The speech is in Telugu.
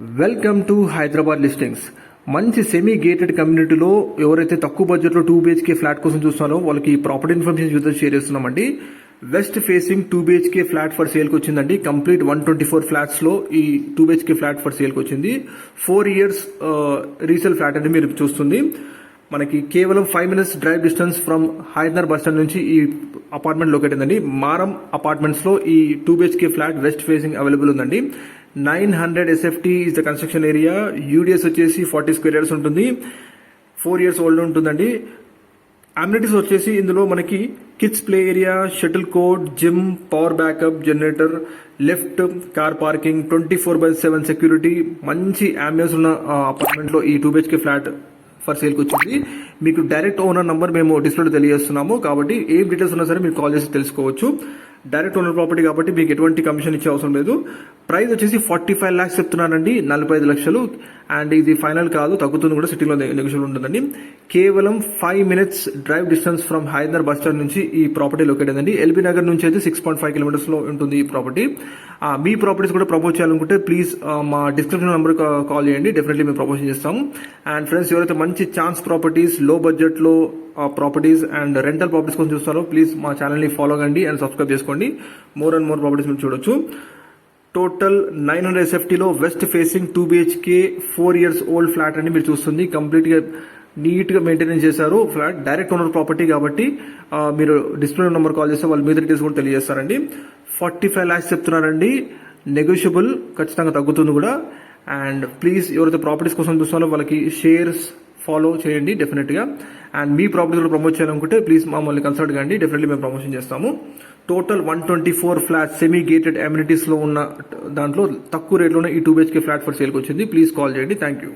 వెల్కమ్ టు హైదరాబాద్ లిస్టింగ్స్ మంచి సెమీ గేటెడ్ కమ్యూనిటీలో ఎవరైతే తక్కువ బడ్జెట్లో టూ బిహెచ్కే ఫ్లాట్ కోసం చూస్తున్నారో వాళ్ళకి ప్రాపర్టీ ఇన్ఫర్మేషన్ చూద్దాం షేర్ చేస్తున్నామండి. West facing two BHK flat for సేల్కి వచ్చిందండి. కంప్లీట్ వన్ ట్వంటీ ఫోర్ ఫ్లాట్స్లో ఈ టూ బిహెచ్కే ఫ్లాట్ ఫర్ సేల్కి వచ్చింది. ఫోర్ ఇయర్స్ రీసేల్ ఫ్లాట్ అనేది మీరు చూస్తుంది. మనకి కేవలం five minutes drive distance from Hyder bus stand నుంచి ఈ అపార్ట్మెంట్ లొకేట్ అయిందండి మారం అపార్ట్మెంట్స్లో ఈ two BHK flat west facing available ఉందండి. Nine hundred SFT is the construction area UDS వచ్చేసి ఫార్టీ స్క్వేర్ ఇయర్స్ ఉంటుంది. ఫోర్ ఇయర్స్ ఓల్డ్ ఉంటుందండి. అమ్యూనిటీస్ వచ్చేసి ఇందులో మనకి kids play area shuttle court gym power backup generator lift car parking twenty four by seven security మంచి అంబియన్స్ ఉన్న అపార్ట్మెంట్లో ఈ టూ బిహెచ్కే ఫ్లాట్ ఫర్ సేల్కి వచ్చింది. మీకు డైరెక్ట్ ఓనర్ నంబర్ మేము డిస్ప్లేలో తెలియజేస్తున్నాము. కాబట్టి ఏం డీటెయిల్స్ ఉన్నా సరే మీరు కాల్ చేసి తెలుసుకోవచ్చు. డైరెక్ట్ ఓనర్ ప్రాపర్టీ కాబట్టి మీకు ఎటువంటి కమిషన్ ఇచ్చే అవసరం లేదు. ప్రైస్ వచ్చేసి ఫార్టీ ఫైవ్ ల్యాక్స్ చెప్తున్నానండి. నలభై ఐదు లక్షలు. అండ్ ఇది ఫైనల్ కాదు తగ్గుతుంది కూడా సిటీలో నెగోషియల్ ఉంటుందండి. కేవలం five minutes drive distance from Hyder bus stand నుంచి ఈ ప్రాపర్టీ లొకేట్ అయిందండి ఎల్బీ నగర్ నుంచి అయితే సిక్స్ పాయింట్ ఫైవ్ కిలోమీటర్స్లో ఉంటుంది ఈ ప్రాపర్టీ. మీ ప్రాపర్టీస్ కూడా ప్రపోజ్ చేయాలనుకుంటే ప్లీజ్ మా డిస్క్రిప్షన్ నెంబర్ కాల్ చేయండి. డెఫినెట్లీ మేము ప్రపోజ్ చేస్తాము. అండ్ ఫ్రెండ్స్ ఎవరైతే మంచి ఛాన్స్ ప్రాపర్టీస్లో బడ్జెట్లో ప్రాపర్టీస్ అండ్ రెంటల్ ప్రాపర్టీస్ కోసం చూస్తారో ప్లీజ్ మా ఛానల్ని ఫాలో కండి అండ్ సబ్స్క్రైబ్ చేసుకోండి. మోర్ అండ్ మోర్ ప్రాపర్టీస్ మీరు చూడొచ్చు. Total nine hundred ఎస్ఎఫ్టీలో west facing two BHK four years old flat అని మీరు చూస్తుంది. కంప్లీట్గా నీట్గా మెయింటెనెన్స్ చేశారు. ఫ్లాట్ డైరెక్ట్ ఓనర్ ప్రాపర్టీ కాబట్టి మీరు డిస్ప్లే నెంబర్ కాల్ చేస్తే వాళ్ళు మీద డీటెయిల్స్ కూడా తెలియజేస్తారండి. ఫార్టీ ఫైవ్ ల్యాక్స్ చెప్తున్నారండి. నెగోషియబుల్ ఖచ్చితంగా తగ్గుతుంది కూడా. అండ్ ప్లీజ్ ఎవరైతే ప్రాపర్టీస్ కోసం చూస్తున్నారో వాళ్ళకి షేర్స్ ఫాలో చేయండి డెఫినెట్గా అండ్ మీ ప్రాపర్టీస్ కూడా ప్రమోట్ చేయాలనుకుంటే ప్లీజ్ మమ్మల్ని కన్సల్ట్ కండి డెఫినెట్లీ మేము ప్రమోషన్ చేస్తాము. Total one twenty four flat semi gated అమ్యూనిటీస్లో ఉన్న దాంట్లో తక్కువ రేట్లోనే ఈ టూ బిహెచ్కే ఫ్లాట్ ఫర్ సేల్కి వచ్చింది. ప్లీజ్ కాల్ చేయండి. Thank you